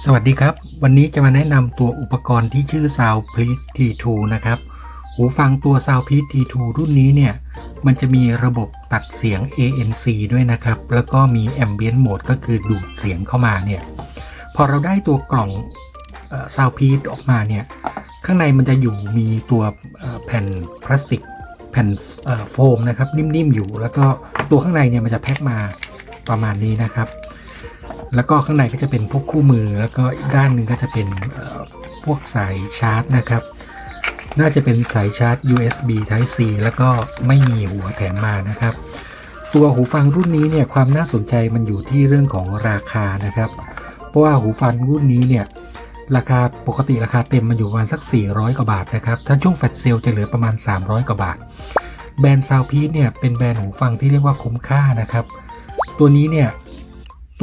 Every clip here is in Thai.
สวัสดีครับ วันนี้จะมาแนะนำตัวอุปกรณ์ที่ชื่อ Soundpeak T2 นะครับ หูฟังตัว Soundpeak T2 รุ่นนี้เนี่ย มันจะมีระบบตัดเสียง ANC ด้วยนะครับ แล้วก็มี Ambient Mode ก็คือดูดเสียงเข้ามาเนี่ย พอเราได้ตัวกล่องเอ่อ Soundpeak ออกมาเนี่ย ข้างในมันจะอยู่มีตัวแผ่นพลาสติกแผ่นโฟมนะครับ นิ่มๆอยู่ แล้วก็ตัวข้างในเนี่ยมันจะแพ็คมาประมาณนี้นะครับ แล้วก็ข้างในก็จะเป็นพวกคู่มือ แล้วก็อีกด้านหนึ่งก็จะเป็นพวกสายชาร์จนะครับ น่าจะเป็นสายชาร์จ USB Type C แล้วก็ไม่มีหัวแถมมานะครับ ตัวหูฟังรุ่นนี้เนี่ยความน่าสนใจมันอยู่ที่เรื่องของราคานะครับ เพราะว่าหูฟังรุ่นนี้เนี่ยราคาปกติราคาเต็มมันอยู่ประมาณสัก 400 กว่าบาทนะครับ ถ้าช่วงแฟลชเซลจะเหลือประมาณ 300 กว่าบาท แบรนด์ซาวพีเนี่ยเป็นแบรนด์หูฟังที่เรียกว่าคุ้มค่านะครับ ตัวนี้เนี่ย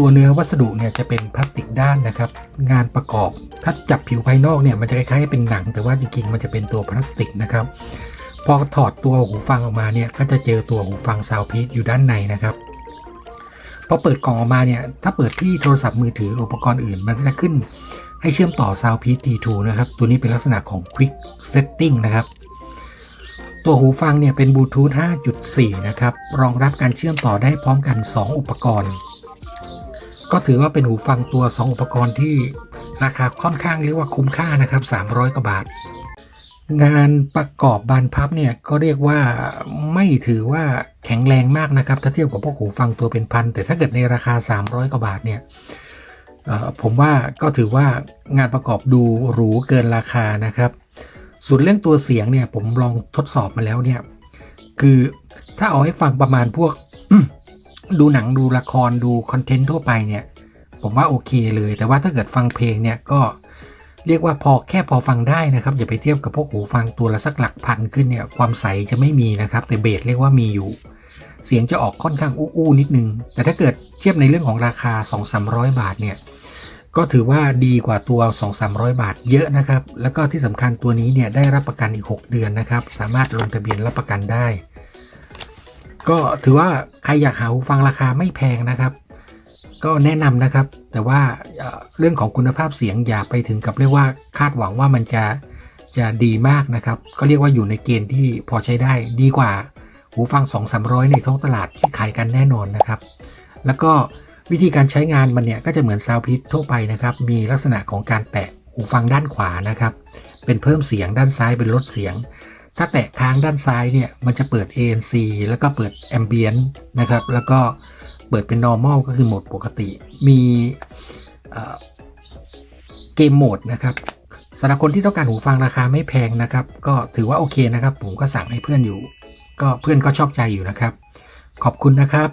ตัวเนื้อวัสดุเนี่ยจะเป็นพลาสติกด้านนะครับ งานประกอบถ้าจับผิวภายนอกเนี่ยมันจะคล้ายๆเป็นหนัง แต่ว่าจริงๆมันจะเป็นตัวพลาสติกนะครับ พอถอดตัวหูฟังออกมาเนี่ยก็จะเจอตัวหูฟังซาวพีอยู่ด้านในนะครับพอเปิดกล่องออกมาเนี่ยถ้าเปิดที่โทรศัพท์มือถืออุปกรณ์อื่นมันก็จะขึ้นให้เชื่อมต่อ Sound p T2 นะครับ ตัวนี้เป็นลักษณะของ Quick Setting นะครับ ตัวหูฟังเนี่ยเป็นบลูทูธ5.4 นะครับ รองรับการเชื่อมต่อได้พร้อมกัน 2 อุปกรณ์ ก็ถือว่าเป็นหูฟังตัว 2 อุปกรณ์ที่ราคาค่อนข้างเรียกว่าคุ้มค่านะครับ 300 กว่าบาท งานประกอบบานพับเนี่ยก็เรียกว่าไม่ถือว่าแข็งแรงมากนะครับ ถ้าเทียบกับพวกหูฟังตัวเป็นพัน แต่ถ้าเกิดในราคา 300 กว่าบาทเนี่ยผมว่าก็ถือว่างานประกอบดูหรูเกินราคานะครับ ส่วนเรื่องตัวเสียงเนี่ยผมลองทดสอบมาแล้วเนี่ยคือถ้าเอาให้ฟังประมาณพวก ดูหนังดูละครดูคอนเทนต์ทั่วไปเนี่ย ผมว่าโอเคเลย แต่ว่าถ้าเกิดฟังเพลงเนี่ยก็เรียกว่าพอแค่พอฟังได้นะครับ อย่าไปเทียบกับพวกหูฟังตัวละสักหลักพันขึ้นเนี่ยความใสจะไม่มีนะครับ แต่เบสเรียกว่ามีอยู่ เสียงจะออกค่อนข้างอู้ๆนิดนึง แต่ถ้าเกิดเทียบในเรื่องของราคา 2-300 บาทเนี่ยก็ถือว่าดีกว่าตัว 2-300 บาทเยอะนะครับ แล้วก็ที่สำคัญตัวนี้เนี่ยได้รับประกันอีก 6 เดือนนะครับ สามารถลงทะเบียนรับประกันได้ ก็ถือว่าใครอยากหาหูฟังราคาไม่แพงนะครับ ก็แนะนำนะครับ แต่ว่าเอ่อเรื่องของคุณภาพเสียงอย่าไปถึงกับเรียกว่าคาดหวังว่ามันจะจะดีมากนะครับ ก็เรียกว่าอยู่ในเกณฑ์ที่พอใช้ได้ดีกว่าหูฟัง 2-300 ในท้องตลาดที่ขายกันแน่นอนนะครับ แล้วก็วิธีการใช้งานมันเนี่ยก็จะเหมือนซาวพิททั่วไปนะครับ มีลักษณะของการแตะหูฟังด้านขวานะครับ เป็นเพิ่มเสียงด้านซ้ายเป็นลดเสียง ถ้าแตะค้างด้านซ้ายเนี่ยมันจะเปิด ANC แล้วก็เปิด Ambient นะครับ แล้วก็เปิดเป็น normal ก็คือโหมดปกติ มีเกมโหมดนะครับสำหรับคนที่ต้องการหูฟังราคาไม่แพงนะครับ ก็ถือว่าโอเคนะครับ ผมก็สั่งให้เพื่อนอยู่ ก็เพื่อนก็ชอบใจอยู่นะครับ ขอบคุณนะครับ